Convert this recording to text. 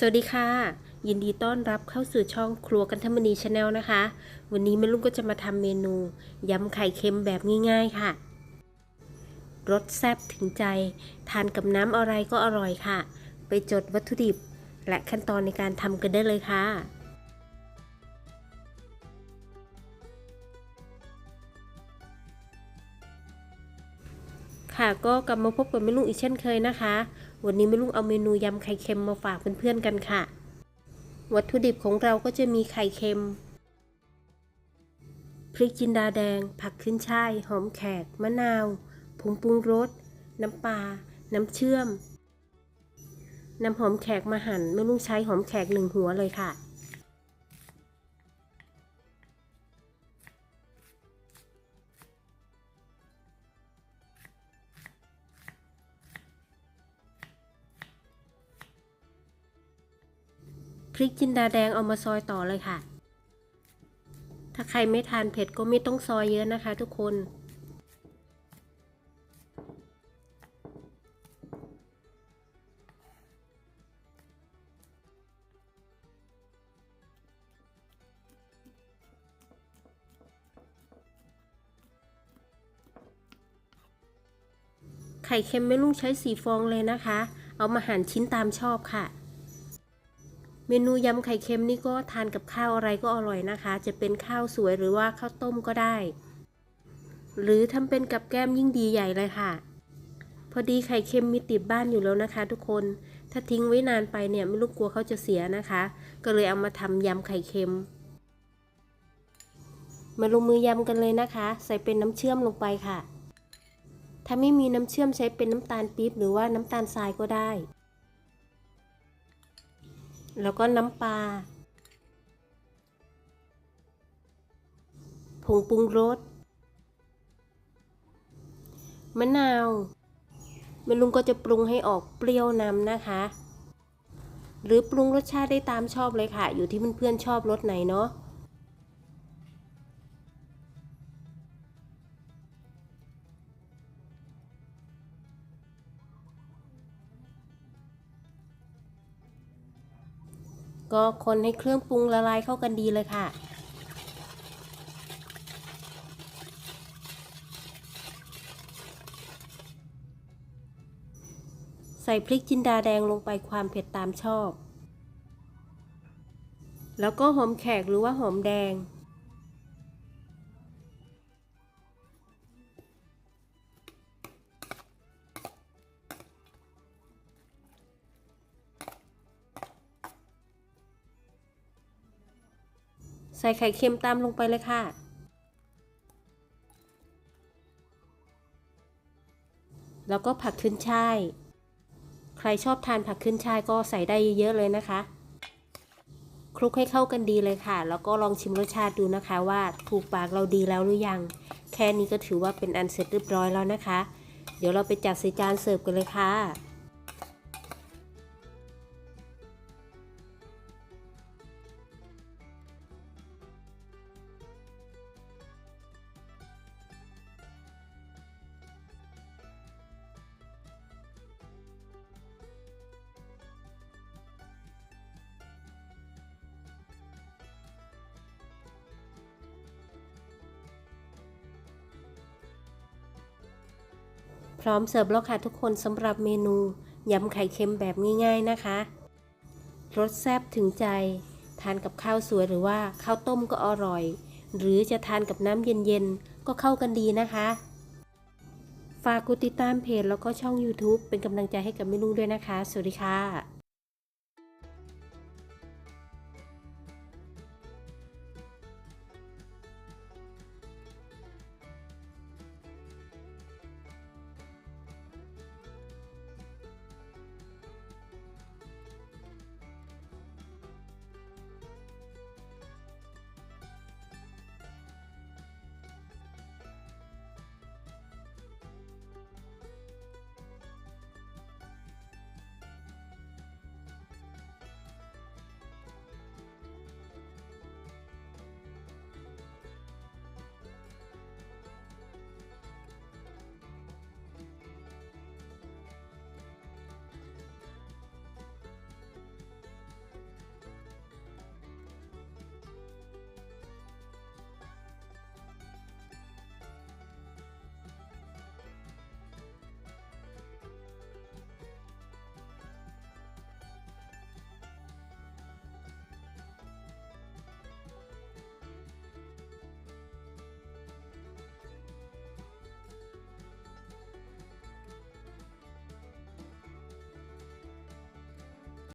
สวัสดีค่ะ ยินดีต้อนรับเข้าสู่ช่องครัวกันธรรมนีชาแนลนะคะ วันนี้แม่ลุงก็จะมาทำเมนูยำไข่เค็มแบบง่ายๆค่ะรสแซ่บถึงใจ ทานกับน้ำอะไรก็อร่อยค่ะ ไปจดวัตถุดิบ และขั้นตอนในการทำกันได้เลยค่ะ ค่ะก็กลับมาพบกับแม่ลุงอีกเช่นเคยนะคะ วันนี้แม่ลุงเอาเมนูยำไข่เค็มมาฝากเพื่อนๆกันค่ะ วัตถุดิบของเราก็จะมีไข่เค็ม พริกจินดาแดง ผักขึ้นช่าย หอมแขก มะนาว ผงปรุงรส น้ำปลา น้ำเชื่อมนำหอมแขกมาหั่นแม่ลุงใช้หอมแขกหนึ่งหัวเลยค่ะ พริกจินดาแดงเอามาซอยต่อเลยค่ะ ถ้าใครไม่ทานเผ็ดก็ไม่ต้องซอยเยอะนะคะทุกคน ไข่เค็มไม่ลุงใช้สีฟองเลยนะคะ เอามาหั่นชิ้นตามชอบค่ะ เมนูยำไข่เค็มนี่ก็ทานกับข้าวอะไรก็อร่อยนะคะ จะเป็นข้าวสวยหรือว่าข้าวต้มก็ได้ หรือทำเป็นกับแก้มยิ่งดีใหญ่เลยค่ะ พอดีไข่เค็มมีติดบ้านอยู่แล้วนะคะ ทุกคน ถ้าทิ้งไว้นานไปเนี่ยไม่รู้กลัวเขาจะเสียนะคะ ก็เลยเอามาทำยำไข่เค็ม มาลงมือยำกันเลยนะคะ ใส่เป็นน้ำเชื่อมลงไปค่ะ ถ้าไม่มีน้ำเชื่อมใช้เป็นน้ำตาลปี๊บหรือว่าน้ำตาลทรายก็ได้ แล้วก็น้ำปลา ผงปรุงรส มะนาว แม่ลุงก็จะปรุงให้ออกเปรี้ยวนำนะคะ หรือปรุงรสชาติได้ตามชอบเลยค่ะ อยู่ที่เพื่อนๆชอบรสไหนเนาะ ก็คนให้เครื่องปรุงละลายเข้ากันดีเลยค่ะ ใส่พริกจินดาแดงลงไปความเผ็ดตามชอบ แล้วก็หอมแขกหรือว่าหอมแดง ใส่ไข่เค็มตามลงไปเลยค่ะ แล้วก็ผักขึ้นช่าย ใครชอบทานผักขึ้นช่ายก็ใส่ได้เยอะๆเลยนะคะ คลุกให้เข้ากันดีเลยค่ะ แล้วก็ลองชิมรสชาติดูนะคะว่าถูกปากเราดีแล้วหรือยัง แค่นี้ก็ถือว่าเป็นอันเสร็จเรียบร้อยแล้วนะคะ เดี๋ยวเราไปจัดใส่จานเสิร์ฟกันเลยค่ะ ร้อมเสิร์ฟแล้วค่ะทุกคนสำหรับเมนูยำไข่เค็มแบบง่ายๆนะคะรสแซ่บถึงใจ ทานกับข้าวสวยหรือว่าข้าวต้มก็อร่อย หรือจะทานกับน้ำเย็นๆ ก็เข้ากันดีนะคะ ฝากกดติดตามเพจแล้วก็ช่อง YouTube เป็นกำลังใจให้กับเมนูด้วยนะคะ สวัสดีค่ะ